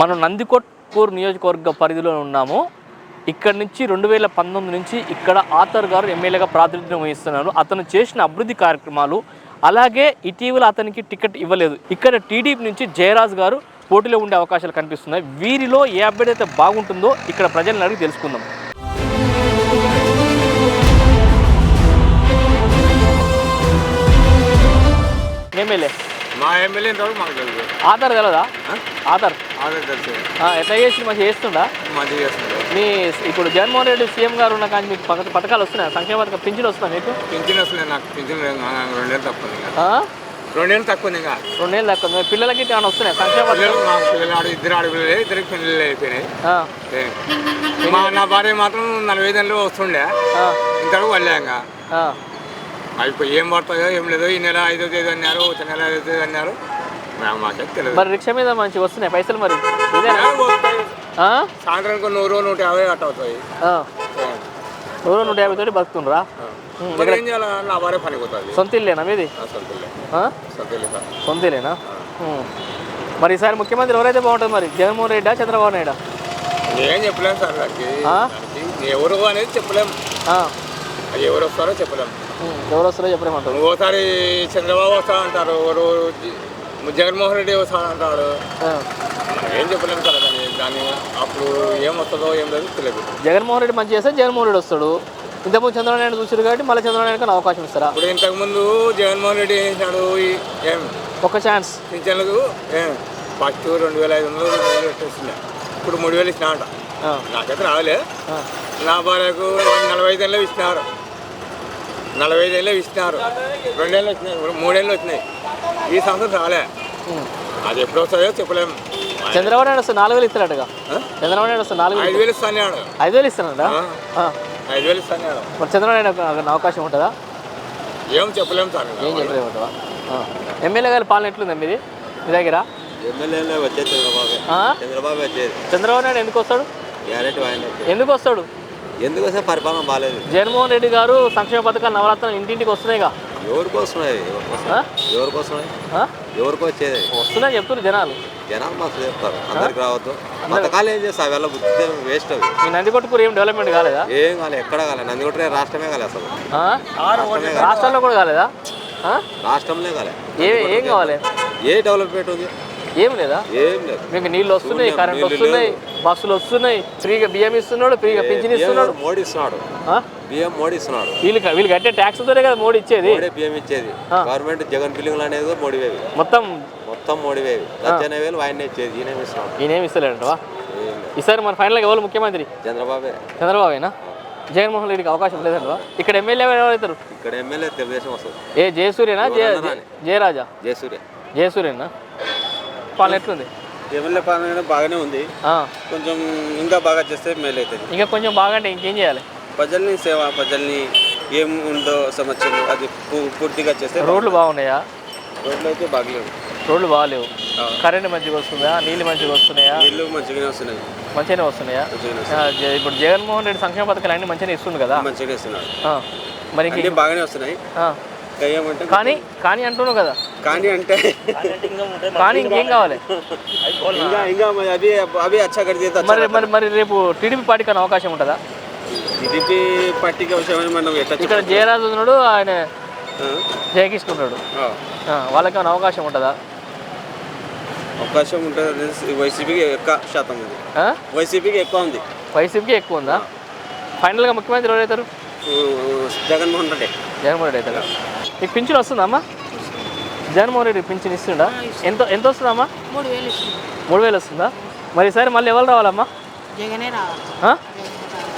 మనం నందికొట్కూరు నియోజకవర్గ పరిధిలో ఉన్నాము. ఇక్కడ నుంచి రెండు వేల పంతొమ్మిది నుంచి ఇక్కడ ఆథర్ గారు ఎమ్మెల్యేగా ప్రాతినిధ్యం వహిస్తున్నారు. అతను చేసిన అభివృద్ధి కార్యక్రమాలు అలాగే ఇటీవల అతనికి టికెట్ ఇవ్వలేదు. ఇక్కడ టీడీపీ నుంచి జయరాజ్ గారు పోటీలో ఉండే అవకాశాలు కనిపిస్తున్నాయి. వీరిలో ఏ అభ్యర్థి అయితే బాగుంటుందో ఇక్కడ ప్రజలను అడిగి తెలుసుకుందాం. ఎమ్మెల్యే. మా ఎమ్మెల్యే ఇంతవరకు మాకు తెలుసు ఆధార్ తెలదా ఆధార్? అదే తెలుసు. ఆ, ఎట్లా చేసి మంచిగా చేస్తుండా? మంచిగా మీ ఇప్పుడు జగన్మోహన్ రెడ్డి సీఎం గారు ఉన్న కానీ మీకు పథక పథకాలు వస్తున్నాయి? సంక్షేమ పథకం పింఛన్ వస్తుందా మీకు? పింఛన్ వస్తుంది నాకు. పింఛన్ లేదు. ఆ, రెండేళ్ళు తక్కువ ఉంది ఇంకా. ఆ? రెండేళ్ళు తక్కువ ఉంది ఇంకా. రెండేళ్ళు దాకా పిల్లలకి ఏమైనా వస్తున్నాయి? సంక్షేమ పథకం పిల్లలు మా పిల్లలు ఆడు ఇద్దరు ఆడపిల్లలే ఇద్దరికి పిల్లలు అయిపోయినాయి. ఆ, ఏ. మా నా భార్య మాత్రం నలభై ఐదు వస్తుండే. ఆ, ఇంతకు వెళ్ళా ఇంకా. ఆ. ఇప్పుడు ఏం పడుతుందో ఏం లేదో ఈ నెల ఐదో తేదీ అన్నారు వచ్చే నెల ఐదో తేదీ అన్నారు. మా- మాకేం తెలియదు మరి రిక్షా మీద మంచి వస్తున్నాయి పైసలు మరి? సాయంత్రానికి నూరు నూట యాభై అట్ట అవుతాయి. నూరు నూట యాభై తోటి బతుకుతుండ్రా? ఏం చేయాలి? నా భార్య పనికి పోతుంది. సొంత ఇల్లేనా మీది సొంత ఇల్లేనా. మరి ఈసారి ముఖ్యమంత్రి ఎవరైతే బాగుంటుంది మరి? జగన్మోహన్ రెడ్డా చంద్రబాబు నాయుడా? ఏం చెప్పలేము సార్ ఎవరు అనేది చెప్పలేము. అది ఎవరు వస్తారో చెప్పలేము. ఎవరు వస్తారో చెప్పలేమంటారు ఓసారి చంద్రబాబు వస్తా అంటారు జగన్మోహన్ రెడ్డి వస్తా అంటాడు ఆ. ఏం చెప్పలేము సార్ దాన్ని దాన్ని అప్పుడు ఏం వస్తుందో ఏం లేదు తెలియదు. జగన్మోహన్ రెడ్డి మంచి చేస్తే జగన్మోహన్ రెడ్డి వస్తాడు. ఇంతకుముందు చంద్రబాబు నాయుడు చూసారు కాబట్టి మళ్ళీ చంద్రబాబు నాయుడు కానీ అవకాశం ఇస్తారా? ఇప్పుడు ఇంతకుముందు జగన్మోహన్ రెడ్డి ఏం చేశాడు ఏం? ఒక ఛాన్స్. పింఛన్లకు ఏం? ఫస్ట్ రెండు వేల ఐదు వందలు రెండు వేలు పెట్టేసిండే. ఇప్పుడు మూడు వేలు ఇచ్చినా అంట. నాకైతే ఆ. నా భార్యకు నలభై ఐదు ఏళ్ళు ఇచ్చినారు. నలభై ఐదు ఏళ్ళు ఇచ్చినారు. రెండేళ్ళు వచ్చినాయి. మూడేళ్ళు వచ్చినాయి. ఈ సంవత్సరం రాలే. అది ఎప్పుడు వస్తుందో చెప్పలేము చంద్రబాబు నాయుడు వస్తే నాలుగు వేలు ఇస్తాడటగా? చంద్రబాబు నాయుడు వస్తే నాలుగు ఐదు వేలు ఇస్తాడు ఐదు వేలు ఇస్తానట? ఆ. ఐదు వేలు ఇస్తాడు మరి చంద్రబాబు నాయుడు అవకాశం ఉంటుందా? ఏం చెప్పలేము సార్ ఏం చెప్పలేమంటావా ఎమ్మెల్యే గారి పాలన ఎట్లుంది మీది? మీ దగ్గర? ఎమ్మెల్యేనే వచ్చేది చంద్రబాబు? చంద్రబాబు వచ్చేది. చంద్రబాబు నాయుడు ఎందుకు వస్తాడు? ఎందుకు వస్తాడు? ఎందుకు వస్తే పరిపాలన బాగాలేదు జగన్మోహన్ రెడ్డి గారు సంక్షేమ పథకాలు నవరత్నాలు ఇంటింటికి వస్తున్నాయిగా. ఎవరికి వస్తున్నాయి ఎవరికి? వస్తున్నాయి ఎవరికి వచ్చేది వస్తున్నాయి చెప్తున్నారు జనాలు. జనాలు మస్తు చెప్తారు. అందరికి రావద్దు. పథకాలు ఏం చేస్తావు అవి బుద్ధి వేస్ట్ అవి. మీ నందికొట్టుకూరు ఏం డెవలప్మెంట్ కాలేదా? ఏం కాలే ఎక్కడ కాలే. నందికొట్టే రాష్ట్రమే కాలే అసలు. రాష్ట్రాల్లో కూడా కాలేదా? రాష్ట్రంలో కాలే. ఏ ఏం కావాలి? ఏ డెవలప్మెంట్ ఉంది? ఏం లేదా? ఏం లేదు. మీకు నీళ్ళు వస్తున్నాయి కరెంట్ వస్తున్నాయి బస్సులు వస్తున్నాయి ఫ్రీగా బియ్యం ఇస్తున్నాడు ఫ్రీగా పింఛన్ ఇస్తున్నాడు. మోడీ ఇస్తున్నాడు? బియ్యం మోడీ ఇస్తున్నాడు వీళ్ళు వీళ్ళు కట్టే ట్యాక్స్ తోనే కదా మోడీ ఇచ్చేది. బియ్యం ఇచ్చేది. గవర్నమెంట్ జగన్ బిల్లింగ్లు అనేది కూడా మోడీ వేవి. మొత్తం మొత్తం మోడీ వేవి. లక్ష వేలు ఆయన ఇచ్చేది ఈయన ఇస్తున్నాడు. ఈయనేమి ఇస్తలేడంటవా? ఈసారి మన ఫైనల్గా ఎవరు ముఖ్యమంత్రి? చంద్రబాబే. చంద్రబాబునా? జగన్మోహన్ రెడ్డికి అవకాశం లేదంటవా? ఇక్కడ ఎమ్మెల్యే ఎవరైతారు? ఇక్కడ ఎమ్మెల్యే తెలుగుదేశం వస్తుంది. ఏ జయసూర్యనా. జయరాజా? జయసూర్య. జయసూర్యనా? పాలన ఎట్లుంది? ఎమ్మెల్యే పాలన బాగానే ఉంది. కొంచెం ఇంకా బాగా చేస్తే మేలు అవుతుంది ఇంకా కొంచెం బాగంటే ఇంకేం చేయాలి? ప్రజల్ని సేవ ప్రజల్ని ఏం ఉందో సమస్యలు అది పూర్తిగా చేస్తే రోడ్లు బాగున్నాయా? రోడ్లు అయితే బాగలేవు. రోడ్లు బాగాలేవు. కరెంట్ మంచిగా వస్తుందా? నీళ్ళు మంచిగా వస్తున్నాయా? నీళ్ళు మంచిగానే వస్తున్నాయి. మంచిగానే వస్తున్నాయా? ఇప్పుడు జగన్మోహన్ రెడ్డి సంక్షేమ పథకాలు అన్ని మంచిగానే ఇస్తుంది కదా? మంచిగానే ఇస్తున్నారు మరి బాగానే వస్తున్నాయి. కానీ కానీ అంటున్నావు కదా. కానీ అంటే కానీ ఇంకేం కావాలి? ఇంకా ఇంకా అవి అవి అచ్చా కడితే మరి మరి మరి రేపు టీడీపీ పార్టీకి అన్న అవకాశం ఉంటుందా? టీడీపీ పార్టీకి విషయమని మనం ఇక్కడ జయరాజు ఉన్నాడు ఆయన? జయకృష్ణ ఉన్నాడు. ఆ, వాళ్ళకి ఏమైనా అవకాశం ఉంటుందా? అవకాశం ఉంటుంది వైసీపీకి ఎక్కువ శాతం ఉంది? వైసీపీకి ఎక్కువ ఉంది. వైసీపీకి ఎక్కువ ఉందా? ఫైనల్గా ముఖ్యమంత్రి ఎవరైతారు? జగన్మోహన్ రెడ్డి. జగన్మోహన్ రెడ్డి అవుతారా? మీకు పింఛన్ వస్తుందమ్మా? జగన్మోహన్ రెడ్డి పింఛన్ ఇస్తుందా. ఎంత ఎంత వస్తుందమ్మా? మూడు వేలు మూడు వేలు వస్తుందా? మరి ఈసారి మళ్ళీ ఎవరు రావాలమ్మా? జగనే రావాలి?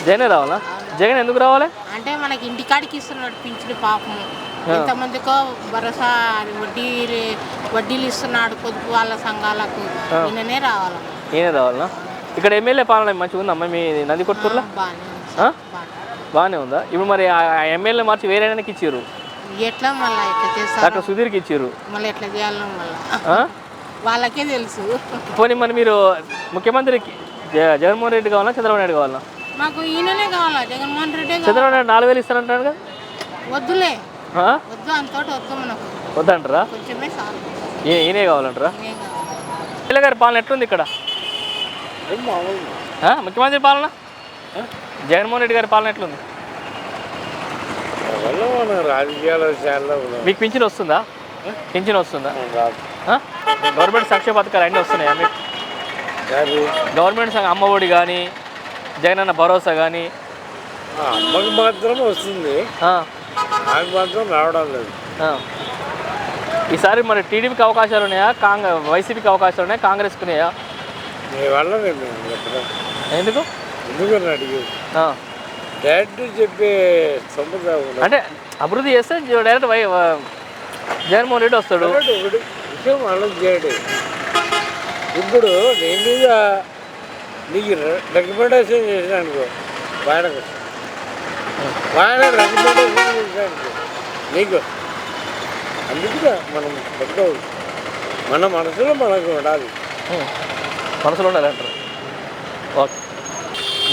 జగనే రావాలి. జగనే ఎందుకు రావాలి? అంటే మనకి ఇంటికాడికి ఇస్తున్నాడు పింఛను పాపము ఎంతమందికో భరోసా వడ్డీ వడ్డీలు ఇస్తున్నాడు పొదుపు వాళ్ళ సంఘాలకు. ఈయననే రావాలి? ఈయనే రావాలనా? ఇక్కడ ఎమ్మెల్యే పాలన మంచిగా ఉందమ్మా మీ నంది కొట్టుకుర్లా బాగానే ఉంది. ఇప్పుడు మరి ఆ ఎమ్మెల్యే మార్చి వేరే ఇచ్చారు. ఎట్లా మళ్ళీ ఎట్లా చేస్తారు. డాక్టర్ సుధీర్కి ఇచ్చారు. మళ్ళీ ఎట్లా చేయాలో మళ్ళీ. ఆ? వాళ్ళకే తెలుసు. పోనీ మరి మీరు ముఖ్యమంత్రికి జ- జగన్మోహన్ రెడ్డి కావాలా చంద్రబాబు నాయుడు కావాలా? మాకు ఈయననే కావాలా జగన్మోహన్ రెడ్డి కావాలి. చంద్రబాబు నాయుడు నాలుగు వేలు ఇస్తానంటాడు కదా. వద్దులే. ఆ? వద్దు అంతోటి వద్దు మనకు. వద్దంటారా? కొంచెమే చాలు. ఈ- ఈయనే కావాలంటారా? ఏం కావాలి. ఎమ్మెల్యే గారి పాలన ఎట్లుంది ఇక్కడ? ఆ? ముఖ్యమంత్రి పాలన? జగన్మోహన్ రెడ్డి గారి పాలన ఎట్లుంది? రాజకీయాలు మీకు పింఛన్ వస్తుందా? పింఛన్ వస్తుందా? గవర్నమెంట్ సంక్షేమ పథకాలు అన్నీ వస్తున్నాయా మీకు? గవర్నమెంట్ సంఘ అమ్మ ఒడి కానీ జగనన్న భరోసా కానీ అమ్మకి మాత్రం వస్తుంది. నాకు మాత్రం రావడం లేదు. ఈసారి మరి టీడీపీకి అవకాశాలు ఉన్నాయా? కాంగ్రెస్ వైసీపీకి అవకాశాలు ఉన్నాయా? కాంగ్రెస్కి ఉన్నాయా? వల్ల ఎందుకు? ఎందుకని అడిగి. డైరెక్ట్ చెప్పే ఉండదు. అంటే అభివృద్ధి చేస్తే డైరెక్ట్ వై జగన్మోహన్ రెడ్డి వస్తాడు. ఒకటి విషయం చేయడు. ఇప్పుడు నీ మీద నీకు రికమెండేషన్ చేసినానుకో వాడకు వాడ రికమెండేషన్ చేసినానుకో నీకు అందుకే మనం పెట్టుకోవాలి మన మనసులో మనకు ఉండాలి. మనసులో ఉండాలంటారు. ఓకే.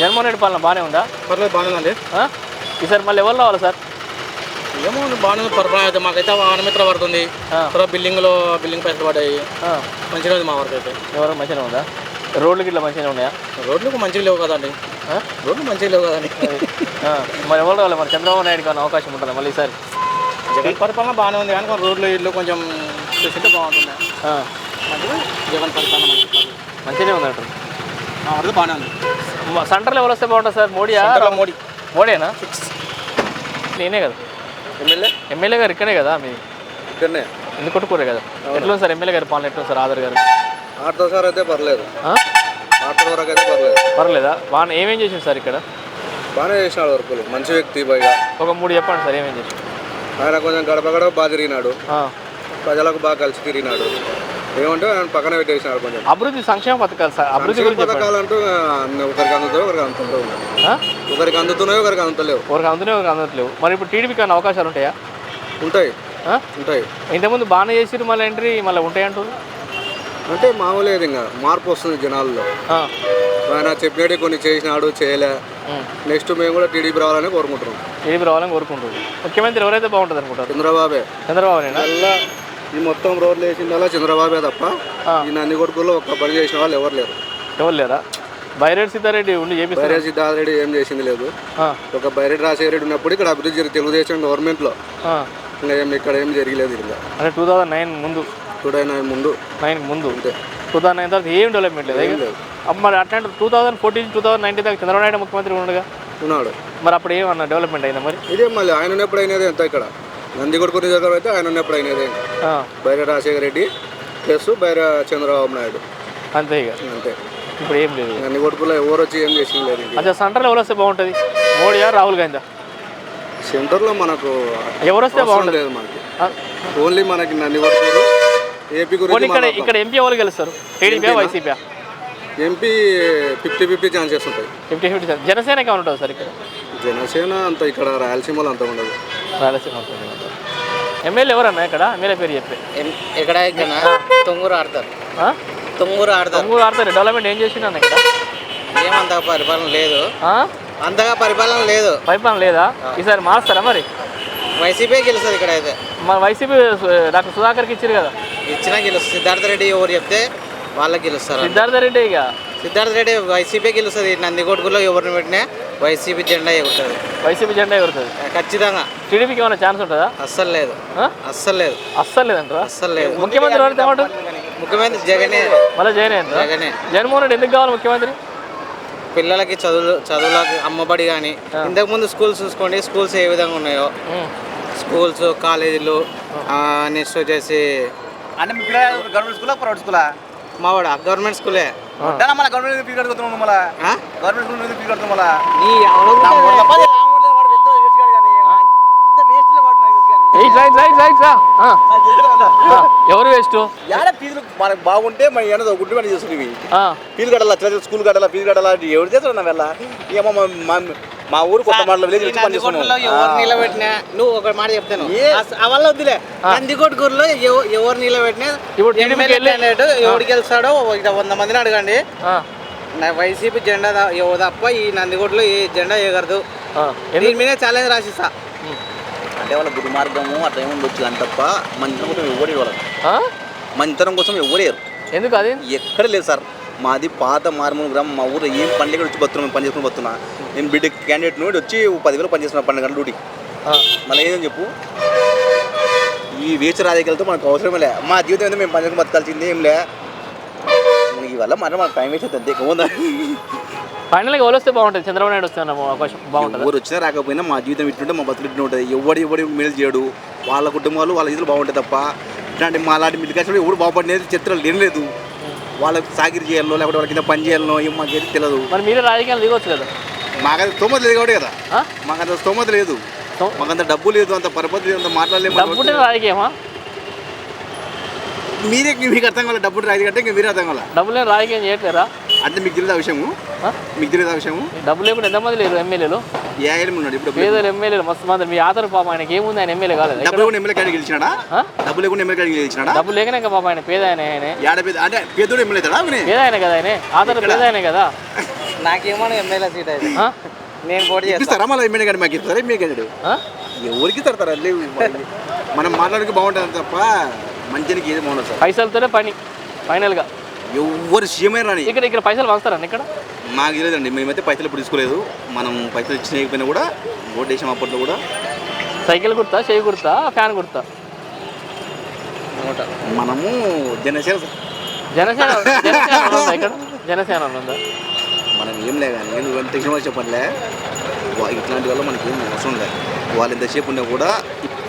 జగన్మోహన్ రెడ్డి పాలన బాగానే ఉందా? పర్లేదు బాగానే ఉంది? ఈసారి మళ్ళీ ఎవరు రావాలి సార్? ఏమో బాగానే పర్వాలేదు. అయితే మాకైతే వానమిత్ర పడుతుంది. తర్వాత బిల్డింగ్లో బిల్డింగ్ పైసలు పడ్డాయి. మంచిగా ఉంది మా వరకు అయితే. ఎవరు మంచిగా ఉందా? రోడ్లు గిట్ల మంచిగా ఉన్నాయా? రోడ్లు మంచిగా లేవు కదండి? రోడ్లు మంచిగా లేవు కదండి. మరి ఎవరు రావాలి? మరి చంద్రబాబు నాయుడు కానీ అవకాశం ఉంటుందా మళ్ళీ ఈసారి? జగన్ పరిపాలన బాగానే ఉంది కానీ రోడ్లు ఇల్లు కొంచెం చూసింటే బాగుంటుంది. మంచిగా జగన్ పరిపాలన మంచి మంచిగానే ఉందంటారు. బాగానే ఉంది సెంటర్లో ఎవరు వస్తే బాగుంటుంది సార్? మోడీయా? సెంటర్లో మోడీ. మోడీనా నేనే కదా. ఎమ్మెల్యే? ఎమ్మెల్యే గారు ఇక్కడే కదా మీ? ఇక్కడనే. ఎందుకు కొట్టుకోరు కదా? ఎట్లుంది సార్ ఎమ్మెల్యే గారి పాలన? ఎట్లుంది సార్ ఆధార్ గారు? ఆటో సార్ అయితే పర్లేదు? ఆటో వరకు అయితే పర్లేదు. పర్లేదా? బాగా ఏమేం చేసింది సార్ ఇక్కడ? బాగానే చేసినాడు వర్కులు. మంచి వ్యక్తి పైగా. ఒక మూడు చెప్పండి సార్ ఏమేం చేసి ఆయన కొంచెం గడప గడప బాగా తిరిగినాడు. ప్రజలకు బాగా కలిసి తిరిగినాడు. ఏమంటే పక్కన పెట్టేసినాడు కొంచెం. అభివృద్ధి సంక్షేమ పథకాలు సార్ అభివృద్ధి గురించి పథకాలు అంటూ ఒకరికి అందుతాయి ఒకరికి అందుతుంటాయి? ఒకరికి అందుతున్నాయి ఒకరికి అందుతలేవు. ఒకరికి అందునే ఒకరికి అందట్లేవు. మరి ఇప్పుడు టీడీపీకి ఏమైనా అవకాశాలు ఉంటాయా? ఉంటాయి? ఉంటాయి. ఇంతకుముందు బాగానే చేసిరు మళ్ళీ ఎంట్రీ మళ్ళీ ఉంటాయి అంటారు అంటే మామూలేదు ఇంకా. మార్పు వస్తుంది జనాల్లో. ఆయన చెప్పినట్టు కొన్ని చేసినాడు చేయలే. నెక్స్ట్ మేము కూడా టీడీపీ రావాలని కోరుకుంటున్నాం. టీడీపీ రావాలని కోరుకుంటుంది ముఖ్యమంత్రి ఎవరైతే బాగుంటుంది అనుకుంటారు చంద్రబాబే. చంద్రబాబునేనా? అలా ఈ మొత్తం రోడ్లు వేసిందల్లా చంద్రబాబే తప్ప. ఈ నంది కొడుకుల్లో ఒక్క పని చేసిన వాళ్ళు ఎవరు లేరు. ఎవరు లేరా? బైరెడ్డి సీతారెడ్డి ఉండి చేపిస్తారు బైరెడ్డి సిద్ధార్థ రెడ్డి ఏం చేసింది లేదు. ఒక బైరెడ్డి రాజశేఖర రెడ్డి ఉన్నప్పుడు ఇక్కడ అభివృద్ధి తెలుగుదేశం గవర్నమెంట్లో. ఇంకా ఏం ఇక్కడ ఏం జరగలేదు ఇంకా. అంటే టూ థౌజండ్ నైన్ ముందు. చూడైనా ముందు. నైన్ ముందు. టూ థౌసండ్ నైన్ తర్వాత ఏం డెవలప్మెంట్ లేదు మరి అట్లాంటి two thousand fourteen two thousand nineteen దాకా చంద్రబాబు నాయుడు ముఖ్యమంత్రి ఉండగా ఉన్నాడు. మరి అప్పుడు ఏమన్నా డెవలప్మెంట్ అయిందా మరి? ఇదే మళ్ళీ ఆయన ఉన్నప్పుడు అయినదే ఎంత ఇక్కడ. నంది కొడుకు దగ్గర అయితే ఆయన ఉన్నప్పుడు అయినదే. బైరెడ్డి రాజశేఖర రెడ్డి ప్లస్ బైర చంద్రబాబు నాయుడు. అంతే ఇక. అంతే. ఇప్పుడు ఏం లేదు. నంది కొడుకులో ఎవరు వచ్చి ఏం చేసింది లేదు. అచ్చా సెంటర్లో ఎవరు వస్తే బాగుంటుంది? మోడీయా రాహుల్ గాంధీ సెంటర్లో మనకు ఎవరు వస్తే బాగుంటుంది? మనకి. ఓన్లీ మనకి నంది కొడుకు ఏపీ గురించి ఇక్కడ ఇక్కడ ఎంపీ ఎవరు గెలుస్తారు? TDP YCP MP fifty fifty chances ఉంటాయి. ఫిఫ్టీ ఫిఫ్టీ జనసేనకి ఏమైనా ఉంటుంది సార్ ఇక్కడ? జనసేన అంత ఇక్కడ రాయలసీమలో అంత ఉండదు. రాయలసీమ ఉంటుంది. ఎమ్మెల్యే ఎవరన్నా ఇక్కడ? ఎమ్మెల్యే పేరు చెప్పి. ఇక్కడ ఇక్కడ? తొంగూరు ఆడతారు? తొంగూరు ఆడతారు. తొంగూరు ఆడతారు. డెవలప్మెంట్ ఏం చేసినా ఇక్కడ? ఏమంతగా పరిపాలన లేదు? అంతగా పరిపాలన లేదు. పైపాలన లేదా? ఈసారి మారుస్తారా మరి? వైసీపీ గెలుస్తుంది ఇక్కడ అయితే. మన వైసీపీ డాక్టర్ సుధాకర్కి ఇచ్చారు కదా? ఇచ్చినా గెలుస్తుంది సిద్ధార్థ రెడ్డి ఎవరు చెప్తే వాళ్ళకి గెలుస్తారు సిద్ధార్థ రెడ్డి ఇక. సిద్ధార్థ రెడ్డి వైసీపీ గెలుస్తుంది. నందికొట్టుకులో ఎవరిని పెట్టినా వైసీపీ జెండా ఎగురుతుంది. వైసీపీ జెండా ఎగురుతుంది? ఖచ్చితంగా. టీడీపీకి ఏమైనా ఛాన్స్ ఉంటుందా? అస్సలు లేదు? అస్సలు లేదు. అస్సలు లేదంటారా? అస్సలు లేదు. ముఖ్యమంత్రి ఎవరైతే ఏమంటారు? ముఖ్యమంత్రి జగనే. మళ్ళీ జగన్ అంటారా? జగనే. జగన్మోహన్ రెడ్డి ఎందుకు కావాలి ముఖ్యమంత్రి? పిల్లలకి చదువులు చదువులకు అమ్మబడి కానీ ఇంతకుముందు స్కూల్స్ చూసుకోండి స్కూల్స్ ఏ విధంగా ఉన్నాయో. స్కూల్స్ కాలేజీలు నెక్స్ట్ వచ్చేసి అంటే గవర్నమెంట్ స్కూలా ప్రైవేట్ స్కూలా? మావాడ? గవర్నమెంట్ స్కూలే. ఉంటానా మళ్ళీ గవర్నమెంట్ ఫీజు కడుగుతున్నాం మళ్ళీ? ఆ? గవర్నమెంట్ స్కూల్ ఫీజు కడుతున్నాం మళ్ళీ? నీ ఎవడో రైట్ రైట్ రైట్ రైట్ రా ఆ. ఆ. ఎవరు వేస్ట్ యాడ ఫీజులు మనకు బాగుంటే మన ఏమన్నా గుడ్డు పని చేస్తుంది ఫీజు కట్టాలా స్కూల్ కట్టాలా ఫీజు కట్టాలా ఎవరు చేస్తారు నా వెళ్ళ ఏమో మా- ఊరు కొత్త మండలం విలేజ్ నుంచి పని నందికొట్టులో చేస్తున్నాం ఎవరు నిలబెట్టినా నువ్వు ఒక మాట చెప్తాను. ఏ? అవల్ల వద్దులే. ఎవ- ఎవరు నిలబెట్టినా ఇప్పుడు ఎవరికి ఇక్కడ వంద మందిని అడగండి. ఆ. నా వైసీపీ జెండా తప్ప ఈ నందికొట్టులో ఏ జెండా ఎగరదు ఆ. దీని మీద ఛాలెంజ్ రాసిస్తా. అంటే వాళ్ళ దుర్మార్గము అట్లా ఏముండొచ్చు అని తప్ప మంచితనం కోసం ఎవరు ఇవ్వాలి ఆ? మంచితనం కోసం ఎవరు ఎందుకు అది? ఎక్కడ లేదు సార్. మాది పాత మారుమూల గ్రామం మా ఊరు ఏం పండుగ వచ్చి బతున్నాం పని చేసుకుని బతున్నా నేను బిడ్డ క్యాండిడేట్ నుండి వచ్చి పదివేలు పని చేస్తున్నా పన్నెండు గంటల డ్యూటీ. మళ్ళీ ఏదని చెప్పు? ఈ వేచి రాజకీయాలతో మనకు అవసరమే లే. మా జీవితం అయితే మేము పని చేసుకుని బతకాల్సిందే ఏం లే. ఈ వల్ల మరి మనకు టైం వేస్ట్ అవుతుంది ఎక్కువ ఫైనల్గా ఎవరు వస్తే బాగుంటుంది? చంద్రబాబు నాయుడు వస్తే అవకాశం బాగుంటుంది? ఎవరు వచ్చినా రాకపోయినా మా జీవితం ఇట్లుంటే మా బతులు ఇట్లా ఉంటుంది. ఎవడు ఎవడు మేలు చేయడు. వాళ్ళ కుటుంబాలు వాళ్ళ ఇదిలో బాగుంటాయి తప్ప ఇట్లాంటి మా లాంటి మిడిల్ క్లాస్ ఎవడు బాగుపడినది చిత్రాలు లేని లేదు వాళ్ళకి సాగిరి చేయాలో లేకపోతే వాళ్ళ కింద పని చేయాలనో ఏం మాకేది తెలియదు మరి మీరే రాజకీయాలు దిగొచ్చు కదా? మాకంత స్తోమత లేదు కాబట్టి కదా? మాకంత స్తోమత లేదు. మాకంత డబ్బు లేదు అంత పరపతి లేదు అంత మాట్లాడలేము డబ్బుంటే రాజకీయమా? మీరే మీకు అర్థం కావాలి? డబ్బు రాదు కంటే ఇంకా మీరే అర్థం కావాలి? డబ్బులు లేని రాజకీయం చేయట్లేరా అంటే మీకు తెలియదు విషయము? మీకు తెలియదు ఆ విషయము? డబ్బు లేకుండా ఎంతమంది లేరు ఎమ్మెల్యేలు? ఏ ఆయన ఉన్నాడు ఇప్పుడు? పేదలు ఎమ్మెల్యేలు మస్తు మంది. మీ ఆధార్ పాప ఆయనకి ఏముంది? ఆయన ఎమ్మెల్యే కాలేదు. డబ్బు లేకుండా ఎమ్మెల్యే కాడికి గెలిచినాడా? ఆ? డబ్బు లేకుండా ఎమ్మెల్యే కాడికి గెలిచినాడా? డబ్బు లేకనే ఇంకా పాప ఆయన పేద ఆయన ఆయన. ఏడ పేద అంటే పేదోడు ఎమ్మెల్యే అవనే పేద ఆయన కదా ఆయన. ఆధార్ పేద ఆయన కదా? నాకేమో ఎమ్మెల్యే సీట్ అయితే? నేను పోటీ చేస్తాను ఇస్తారా మళ్ళీ ఎమ్మెల్యే గారు మాకు ఇస్తారా ఎమ్మెల్యే గారు? ఎవరికి తడతారా? లేవు మనం మాట్లాడడానికి బాగుంటుంది తప్ప మంచికి ఏది బాగుండదు సార్. పైసలతోనే పని ఫైనల్గా. ఎవరు సీఎం అయినా రాని. ఇక్కడ ఇక్కడ పైసలు పంచుతారండి ఇక్కడ? మాకు తెలియదండి మేమైతే పైసలు ఇప్పుడు తీసుకోలేదు. మనం పైసలు ఇచ్చినకపోయినా కూడా ఓటు వేసాం అప్పట్లో కూడా. సైకిల్ కుర్తా చేయి కుర్తా ఫ్యాన్ కుర్తా మనము జనసేన సార్. జనసేన జనసేన ఉందా ఇక్కడ? జనసేన ఉందా? మనం ఏం లే కానీ నువ్వు ఎంత వా- ఇట్లాంటి వల్ల మనకి ఏం అవసరం లేదు. వాళ్ళు ఎంతసేపు ఉన్నా కూడా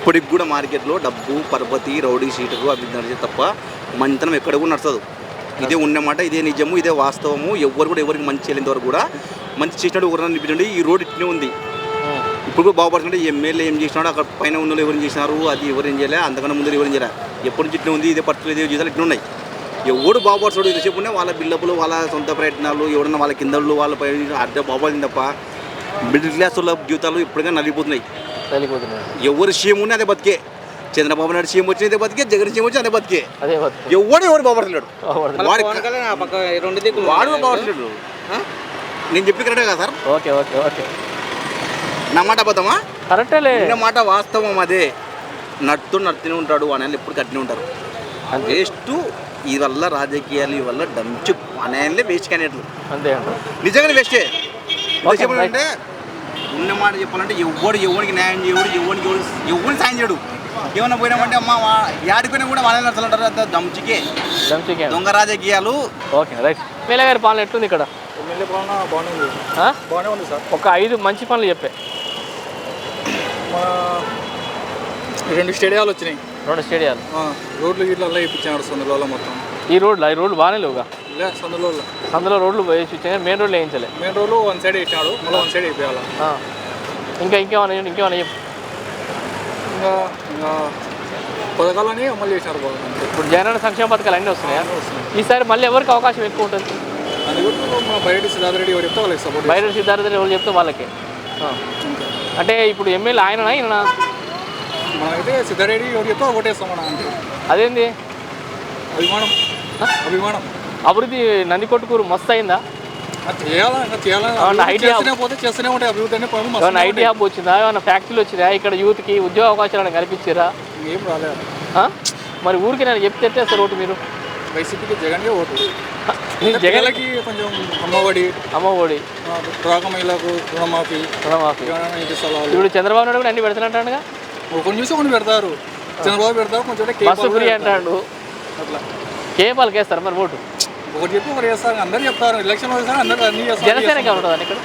ఇప్పటికి కూడా మార్కెట్లో డబ్బు పరపతి రౌడీ సీటులు అవి నడిచే తప్ప మంచితనం ఎక్కడ కూడా నడుస్తుంది. ఇదే ఉన్నమాట ఇదే నిజము ఇదే వాస్తవము. ఎవరు కూడా ఎవరికి మంచి చేయలేంత వరకు కూడా మంచి చేసినాడు ఎవరైనా నిపించండి ఈ రోడ్ ఇట్నే ఉంది. ఇప్పుడు కూడా బాగుపడుతుంటే ఎమ్మెల్యే ఏం చేసినాడు? అక్కడ పైన ఉన్న వాళ్ళు ఎవరు చేసినారు? అది ఎవరు ఏం చేయలే? అంతకన్నా ముందు ఎవరు చేయలే? ఎప్పటి నుంచి ఇట్లా ఉంది? ఇదే పరిస్థితులు ఇదే జీతాలు ఇట్లా ఉన్నాయి. ఎవడు బాగుపడుతాడు ఎంతసేపు ఉన్నాయి వాళ్ళ బిల్డప్లు వాళ్ళ సొంత ప్రయత్నాలు ఎవడన్నా వాళ్ళ కిందళ్ళు వాళ్ళ పై అడ్డ బాగుపడింది తప్ప మిడిల్ క్లాస్ వాళ్ళ జీవితాలు ఇప్పటికైనా నలిగిపోతున్నాయి. ఎవరు సీఎం ఉన్నా అదే బతికే. చంద్రబాబు నాయుడు సీఎం వచ్చిన అదే బతికే జగన్ సీఎం వచ్చిన అదే బతికే. ఎవడు ఎవడు బాగుపడుతున్నాడు బాగుపడుతుంది. వాడి పవన్ కళ్యాణ్ ఆ పక్క రెండు దిక్కులు వాడు బాగుపడుతున్నాడు ఆ? నేను చెప్పి కరెక్టే కదా సార్? Okay okay okay. నా మాట అబద్ధమా? కరెక్టేలే ఉన్న మాట వాస్తవం అదే. నట్టు నడుతూనే ఉంటాడు అని ఎప్పుడు కట్టినే ఉంటారు. వేస్ట్. ఈ వల్ల రాజకీయాలు ఈ వల్ల డంచు. అనేలే వేస్ట్ క్యాండిడేట్లు అంతే అంటారు. నిజంగానే వేస్టే చెప్పాలంటే ఉన్న మాట చెప్పాలంటే ఎవడు ఎవరికి న్యాయం చేయడు ఎవరికి ఎవరు ఎవరిని సాయం చేయడు. ఏమన్నా పోయినామంటే అమ్మ యాడిపోయినా కూడా వాళ్ళే నడుచుంటారు అంత దంచికే దంచికే దొంగ రాజకీయాలు. Okay right. ఎమ్మెల్యే గారి పాలన ఎట్లుంది ఇక్కడ? ఎమ్మెల్యే పాలన బాగానే ఉంది. ఆ? బాగానే ఉంది సార్. ఒక ఐదు మంచి పనులు చెప్పే. రెండు స్టేడియాలు వచ్చినాయి. రెండు స్టేడియాలు. రోడ్లు గిట్ల అలా ఇప్పించాడు సందులో మొత్తం. ఈ రోడ్లు ఈ రోడ్లు బాగానే లేవుగా? సందులో అందులో రోడ్లు వేసి ఇచ్చాయి మెయిన్ రోడ్లు వేయించలే. మెయిన్ రోడ్లు వన్ సైడ్ ఇచ్చినాడు మళ్ళీ వన్ సైడ్ అయిపోయాలి. ఇంకా ఇంకేమైనా ఇంకేమైనా ఇంకా ఇంకా పథకాలని అమలు అంతే ఇప్పుడు జగన్ సంక్షేమ పథకాలు అన్నీ వస్తున్నాయా? ఈసారి మళ్ళీ ఎవరికి అవకాశం ఎక్కువ ఉంటుంది? అది కూడా మా బయట సిద్ధార్థ రెడ్డి ఎవరు చెప్తే వాళ్ళకి సపోర్ట్ బయట సిద్ధార్థ రెడ్డి ఎవరు చెప్తే వాళ్ళకే. అంటే ఇప్పుడు ఎమ్మెల్యే మనమైతే సిద్ధారెడ్డి ఎవరు చెప్తే ఓటేస్తాం మనం అంతే. అదేంది? అభిమానం. అభిమానం. అభివృద్ధి నందికొట్టుకూరు మస్తు అయిందా? ఏమైనా ఐటీ హబ్ వచ్చిందా ఏమైనా ఫ్యాక్టరీలు వచ్చినా ఇక్కడ యూత్కి ఉద్యోగ అవకాశాలను కల్పించారా? ఏం రాలేదు? మరి ఊరికి నేను చెప్తే ఎట్టేస్తారు ఓటు మీరు? వైసీపీకి జగన్కే ఓటు. జగన్ జగన్కి కొంచెం అమ్మఒడి మహిళలకు రుణమాఫీ రుణమాఫీ. జగన్ ఇప్పుడు చంద్రబాబు నాయుడు కూడా అన్ని పెడుతున్నట్టుగా కొన్ని చూసి కొన్ని పెడతారు. చంద్రబాబు పెడతారు కొంచెం ఫ్రీ అంటాడు. అట్లా. కే పాలకి వేస్తారు మరి ఓటు? ఒకటి చెప్పి ఒకటి చేస్తారు. అందరు చెప్తారు. ఎలక్షన్ వచ్చేసరికి అందరు అన్ని చేస్తారు. ఉంటుందా ఇక్కడ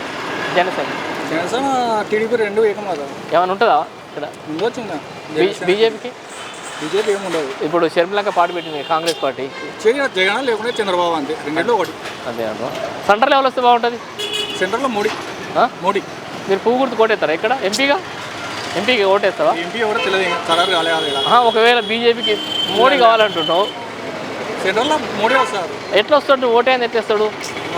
జనసేన. జనసేన టీడీపీ రెండు ఏకం కదా. ఏమైనా ఉంటుందా ఇక్కడ? ఉండొచ్చు బీజేపీకి? బీజేపీ ఏమి ఉండదు. ఇప్పుడు షర్మిలక పాటు పెట్టింది కాంగ్రెస్ పార్టీ. జగన్ లేకుంటే చంద్రబాబు అంతే. రెండింటిలో ఒకటి. అదే అన్న సెంటర్ లెవెల్ వస్తే బాగుంటుంది. సెంటర్లో మోడీ? మోడీ. మీరు పువ్వు గుర్తు కొట్టేస్తారా ఇక్కడ? ఎంపీగా? ఎంపీకి ఓటేస్తావా? ఎంపీ ఎవరో తెలియదు కలర్ కాలేదు ఒకవేళ బీజేపీకి మోడీ కావాలంటున్నావు సెంటర్లో మోడీ వస్తారు ఎట్లా వస్తాడు ఓటే అని ఎట్టేస్తాడు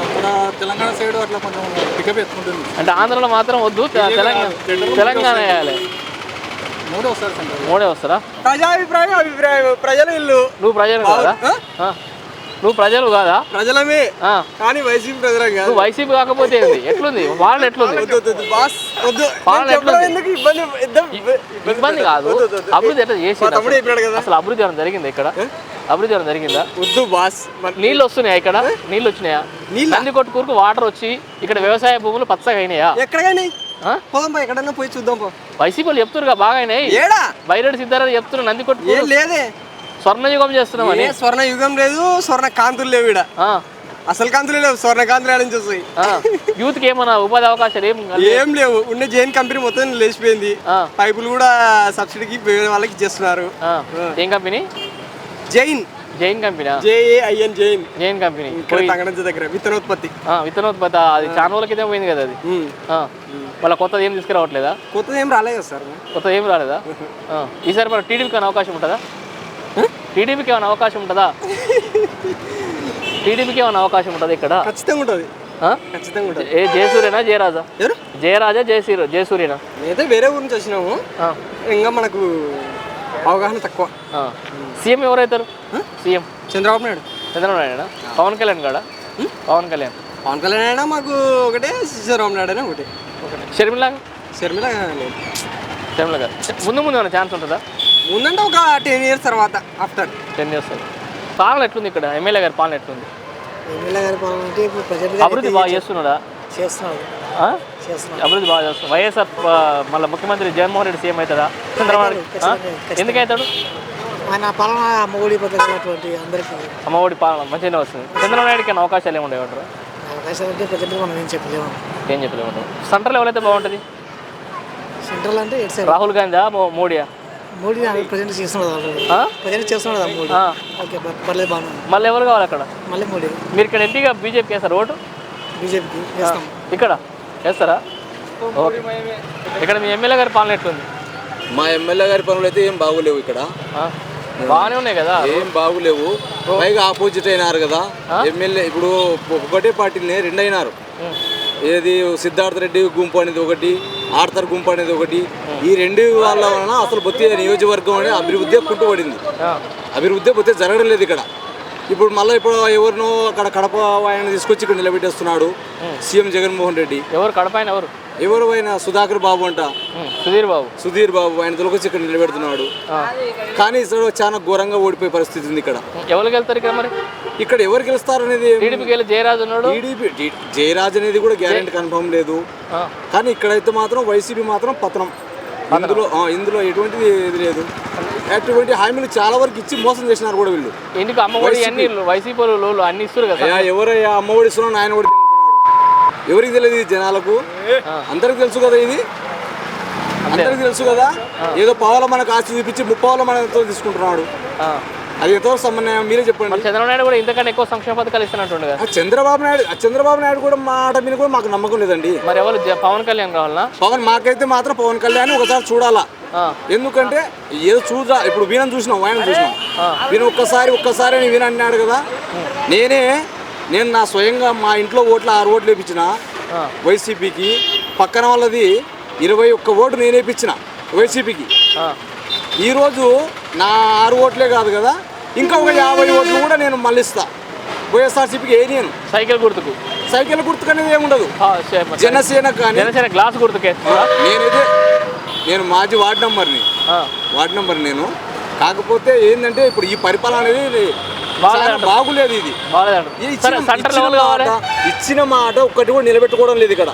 అక్కడ తెలంగాణ సైడ్ అట్లా కొంచెం పికప్ ఎత్తుకుంటుంది. అంటే ఆంధ్రలో మాత్రం వద్దు తెలంగాణ తెలంగాణ వేయాలి. మోడీ వస్తారు సెంటర్? మోడే వస్తారా? ప్రజాభిప్రాయం అభిప్రాయం. ప్రజలు ఇల్లు. నువ్వు ప్రజలు కాదా? ఆ. నువ్వు ప్రజలు కాదా? ప్రజలమే. కానీ వైసీపీ ప్రజలం కాదు. నువ్వు వైసీపీ కాకపోతే ఏంది? ఎట్లుంది? వాళ్ళు ఎట్లుంది? ఇబ్బంది కాదు. అభివృద్ధి ఎట్లా చేసి. అసలు? అభివృద్ధి ఏమైనా జరిగింది ఇక్కడ? అభివృద్ధి ఏమైనా జరిగిందా? వద్దు బాస్ నీళ్ళు వస్తున్నాయా ఇక్కడ? నీళ్ళు వచ్చినాయా? నీళ్ళా? నంది కొట్టుకూరుకు వాటర్ వచ్చి ఇక్కడ వ్యవసాయ భూములు పచ్చగా అయినాయా? ఎక్కడగానే ఆ? పోదాం పో ఎక్కడన్నా పోయి చూద్దాం పో. వైసీపీలు చెప్తున్నారు బాగా అయినాయి. ఏడా? బైరెడ్డి సిద్ధారావు చెప్తున్నారు నంది ఏం కొట్టుకూరు లేదే. స్వర్ణయుగం చేస్తున్నామని ఏ స్వర్ణ యుగం లేదు స్వర్ణ కాంతులు లేవు ఆ, అసలు కాంతులు లేవు స్వర్ణ కాంతులు ఏడ నుంచి వస్తాయి ఆ. యూత్కి ఏమన్నా ఉపాధి అవకాశాలు ఏం ఏం లేవు. ఉన్న జైన్ కంపెనీ మొత్తం లేచిపోయింది. పైపులు కూడా సబ్సిడీకి వాళ్ళకి ఇచ్చేస్తున్నారు. ఏం company? Jain. Jain company J A I N Jain. Jain company. Thangadancha దగ్గర విత్తనోత్పత్తి. విత్తనోత్పత్తి. అది చాలా రోజుల క్రితం పోయింది కదా అది. మళ్ళీ కొత్తది ఏం తీసుకురావట్లేదా? కొత్తది ఏం రాలేదు సార్. కొత్తది ఏం రాలేదా. ఈసారి మరి టీడీపీకి ఏమైనా అవకాశం ఉంటుందా? టీడీపీకి ఏమైనా అవకాశం ఉంటుందా? టీడీపీకి ఏమైనా అవకాశం ఉంటుందా ఇక్కడ? ఖచ్చితంగా ఉంటుంది? ఖచ్చితంగా ఉంటుంది. ఏ జయసూర్యనా జయరాజా? జయరాజా జయసూర్య జయసూర్యనా నేనైతే వేరే ఊరి నుంచి వచ్చినాము. ఇంకా మనకు అవగాహన తక్కువ. సీఎం ఎవరైతారు? సీఎం. చంద్రబాబు నాయుడు. చంద్రబాబు నాయుడు? పవన్ కళ్యాణ్ కాడా పవన్ కళ్యాణ్. పవన్ కళ్యాణ్ అయినా మాకు ఒకటే చంద్రబాబు నాయుడు అయినా ఒకటే. షర్మిల? షర్మిల లేదు. షర్మిల గారు. ముందు ముందు ఏమైనా ఛాన్స్ ఉంటుందా? ముందంటే ఒక టెన్ ఇయర్స్ తర్వాత ఆఫ్టర్ టెన్ ఇయర్స్ పాలన ఎట్లుంది ఇక్కడ? ఎమ్మెల్యే గారి పాలన ఎట్లుంది? ఎమ్మెల్యే గారి పాలన అంటే అభివృద్ధి బాగా చేస్తున్నాడా? అభివృద్ధి బాగా చేస్తున్నాడు వైఎస్ఆర్ మళ్ళీ ముఖ్యమంత్రి జగన్మోహన్ రెడ్డి సీఎం అవుతాడా? చంద్రబాబు నాయుడు? ఆ? ఎందుకు అవుతాడు? ఆయన పాలన అమ్మఒడి అందరికీ. అమ్మఒడి పాలన మంచిగానే వస్తుంది. చంద్రబాబు నాయుడుకి అవకాశాలు ఏమి ఉండేవాడు అవకాశాలు అంటే ప్రజెంట్ మనం ఏం చెప్పలేము. ఏం చెప్పలేమంటారు సెంట్రల్ ఎవరైతే బాగుంటుంది. సెంట్రల్ అంటే రాహుల్ గాంధీ మోడీయా? మోడీ. ప్రజెంట్? ప్రజెంట్. ఓకే పర్లేదు ఉంది. మళ్ళీ ఎవరు కావాలి అక్కడ? మళ్ళీ మోడీ. మీరు ఇక్కడ ఎంపీగా వేస్తారు ఓటు? బీజేపీకి. వేస్తాం. ఇక్కడ వేస్తారా? ఓకే. ఇక్కడ మీ ఎమ్మెల్యే గారి పాలన ఎట్లుంది? మా ఎమ్మెల్యే గారి పనులు అయితే ఏం బాగోలేవు ఇక్కడ. ఆ? బాగానే ఉన్నాయి కదా? ఏం బాగులేవు. పైగా ఆపోజిట్ అయినారు కదా. ఎమ్మెల్యే ఇప్పుడు ఒకటే పార్టీని రెండు అయినారు ఏది సిద్ధార్థ రెడ్డి గుంపు అనేది ఒకటి ఆర్థర్ గుంపు అనేది ఒకటి. ఈ రెండు వాళ్ళ వలన అసలు బొత్తి నియోజకవర్గం అనేది అభివృద్ధి కుంటుపడింది. అభివృద్ధి బొత్తి జరగడం లేదు ఇక్కడ. ఇప్పుడు మళ్ళీ ఇప్పుడు ఎవరినో అక్కడ కడప ఆయన తీసుకొచ్చి ఇక్కడ నిలబెట్టేస్తున్నాడు సీఎం జగన్మోహన్ రెడ్డి. ఎవరు కడపైన ఎవరు? ఎవరు ఆయన? సుధాకర్ బాబు అంట. సుధీర్ బాబు. సుధీర్ బాబు ఆయన తొలగొచ్చి ఇక్కడ నిలబెడుతున్నాడు. కానీ ఇక్కడ చాలా ఘోరంగా ఓడిపోయే పరిస్థితి ఉంది ఇక్కడ. ఎవరికి వెళ్తారు ఇక్కడ మరి? ఇక్కడ ఎవరు గెలుస్తారు అనేది జయరాజు ఉన్నాడు. టీడీపీ జయరాజ్ అనేది కూడా గ్యారెంటీ కన్ఫర్మ్ లేదు. కానీ ఇక్కడైతే మాత్రం వైసీపీ మాత్రం పతనం. ఇందులో ఆ, ఇందులో ఎటువంటిది ఇది లేదు. అటువంటి హామీలు చాలా వరకు ఇచ్చి మోసం చేసినారు కూడా వీళ్ళు. ఇంటికి అమ్మఒడి అన్ని వైసీపీ అన్ని ఇస్తారు కదా అయ్యా ఎవరయ్యా అమ్మ ఓడిస్తున్నాడు ఆయన కూడా ఎవరికి తెలియదు ఇది జనాలకు? అందరికి తెలుసు కదా ఇది? అందరికి తెలుసు కదా? ఏదో పావుల మనకు ఆస్తి చూపించి ముప్పావుల మనతో తీసుకుంటున్నాడు. అది ఎంతో సమన్వయం మీరే చెప్పండి. చంద్రబాబు నాయుడు కూడా ఇంతకంటే ఎక్కువ సంక్షేమ పథకాలు ఇస్తున్నట్టుండు కదా ఆ చంద్రబాబు నాయుడు చంద్రబాబు నాయుడు కూడా మాట మీద కూడా మాకు నమ్మకం లేదండి. మరి ఎవరు పవన్ కళ్యాణ్ కావాలనా? పవన్ మాకైతే మాత్రం పవన్ కళ్యాణ్ ఒకసారి చూడాలా. ఎందుకంటే ఏదో చూద్దా ఇప్పుడు వీణని చూసినాం ఆయన చూసినాం. వీణ ఒక్కసారి ఒక్కసారి అని వీణ అన్నాడు కదా. నేనే నేను నా స్వయంగా మా ఇంట్లో ఓట్లు ఆరు ఓట్లు వేయించిన వైసీపీకి పక్కన వాళ్ళది ఇరవై ఒక్క ఓటు నేను వేయించిన వైసీపీకి. ఈరోజు నా ఆరు ఓట్లే కాదు కదా ఇంకా ఒక యాభై ఓట్లు కూడా నేను మళ్ళిస్తా. వైఎస్ఆర్సీపీకి ఏ నేను? సైకిల్ గుర్తుకు. సైకిల్ గుర్తుకనేది ఏముండదు. ఆ, సే- జనసేన కానీ జనసేన గ్లాస్ గుర్తుకే. నేనైతే నేను మాజీ వార్డ్ నంబర్ని. వార్డ్ నంబర్ నేను. కాకపోతే ఏంటంటే ఇప్పుడు ఈ పరిపాలన అనేది బాగాలేదు ఇది. ఇచ్చిన- మాట ఒక్కటి కూడా నిలబెట్టుకోవడం లేదు ఇక్కడ.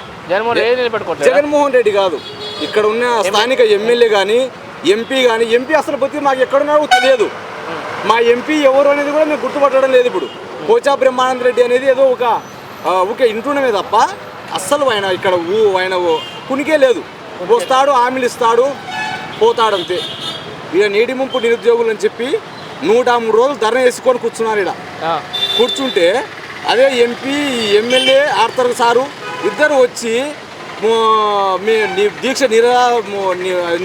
జగన్మోహన్ రెడ్డి కాదు. ఇక్కడ ఉన్న స్థానిక ఎమ్మెల్యే కానీ ఎంపీ కానీ ఎంపీ అసలు ప్రతి మాకు ఎక్కడున్నారో తెలియదు. మా ఎంపీ ఎవరు అనేది కూడా మేము గుర్తుపట్టడం లేదు ఇప్పుడు. పోచా బ్రహ్మానంద రెడ్డి అనేది ఏదో ఒక ఊకే ఇంట్లోనే తప్ప అస్సలు ఆయన ఇక్కడ ఊ ఆయన కునికే లేదు. వస్తాడు హామీలు ఇస్తాడు పోతాడంతే. ఇక నీటి ముంపు నిరుద్యోగులు అని చెప్పి నూట మూడు రోజులు ధర్నా వేసుకొని కూర్చున్నారు ఇక్కడ. కూర్చుంటే అదే ఎంపీ ఎమ్మెల్యే ఆర్థర్ సారు ఇద్దరు వచ్చి మో- దీక్ష నిరా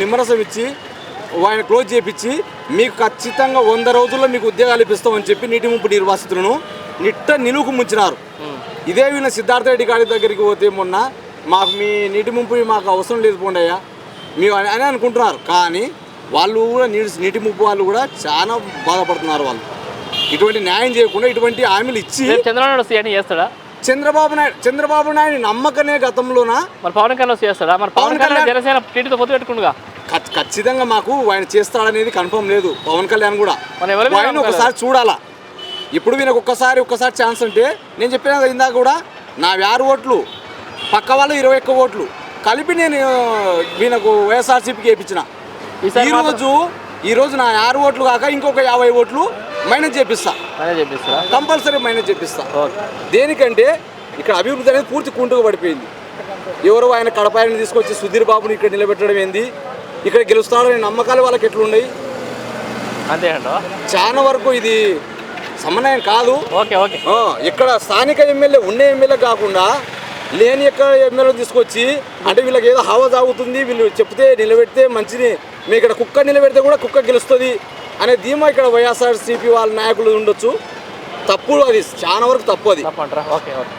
నిమ్మరసం ఇచ్చి ఆయన క్లోజ్ చేపించి మీకు ఖచ్చితంగా వంద రోజుల్లో మీకు ఉద్యోగాలు ఇప్పిస్తామని చెప్పి నీటి ముంపు నిర్వాసితులను నిట్ట నిలువుకు ముంచినారు. ఇదే విన సిద్ధార్థ రెడ్డి గారి దగ్గరికి పోతే మొన్న మాకు మీ నీటి ముంపు మాకు అవసరం లేదు పోండయ్యా. మేము అని అనుకుంటున్నారు. కానీ వాళ్ళు కూడా నీటి నీటి ముప్పు వాళ్ళు కూడా చాలా బాధపడుతున్నారు వాళ్ళు. ఇటువంటి న్యాయం చేయకుండా ఇటువంటి హామీలు ఇచ్చి చంద్రబాబు నాయుడు చేస్తాడా? చంద్రబాబు నాయుడు చంద్రబాబు నాయుడు నమ్మకనే గతంలోన? మరి పవన్ కళ్యాణ్ చేస్తాడా? మరి పవన్ కళ్యాణ్ జనసేన టీడీతో పొత్తు పెట్టుకుండుగా. ఖచ్- ఖచ్చితంగా మాకు ఆయన చేస్తాడనేది కన్ఫర్మ్ లేదు. పవన్ కళ్యాణ్ కూడా. ఆయన ఒకసారి చూడాలా. ఇప్పుడు వీళ్ళకి ఒక్కసారి ఒక్కసారి ఛాన్స్ అంటే నేను చెప్పిన ఇందాక కూడా నా ఆరు ఓట్లు పక్క వాళ్ళు ఇరవై ఒక్క ఓట్లు. కలిపి నేను వీళ్ళకు వైఎస్ఆర్సీపీకి వేయించిన. ఈసారి ఈ రోజు ఈ రోజు నా ఆరు ఓట్లు కాక ఇంకొక యాభై ఓట్లు మైనస్ చేపిస్తా. కంపల్సరీ మైనస్ చేపిస్తా. ఓకే. దేనికంటే ఇక్కడ అభివృద్ధి అనేది పూర్తి కుంటుకు పడిపోయింది. ఎవరో ఆయన కడప ఆయన తీసుకొచ్చి సుధీర్ బాబుని ఇక్కడ నిలబెట్టడం ఏంది? ఇక్కడ గెలుస్తాడనే నమ్మకాలు వాళ్ళకి ఎట్లున్నాయి? అంతే చాలా వరకు ఇది సమన్వయం కాదు. Okay okay. ఆ, ఇక్కడ స్థానిక ఎమ్మెల్యే ఉండే ఎమ్మెల్యే కాకుండా లేని యొక్క ఎమ్మెల్యే తీసుకొచ్చి అంటే వీళ్ళకి ఏదో హవా తాగుతుంది వీళ్ళు చెప్తే నిలబెడితే మంచిది మీ ఇక్కడ కుక్క నిలబెడితే కూడా కుక్క గెలుస్తుంది అనే ధీమా ఇక్కడ వైఎస్ఆర్సీపీ వాళ్ళ నాయకులు ఉండొచ్చు. తప్పు అది చాలా వరకు తప్పు అది. Okay okay.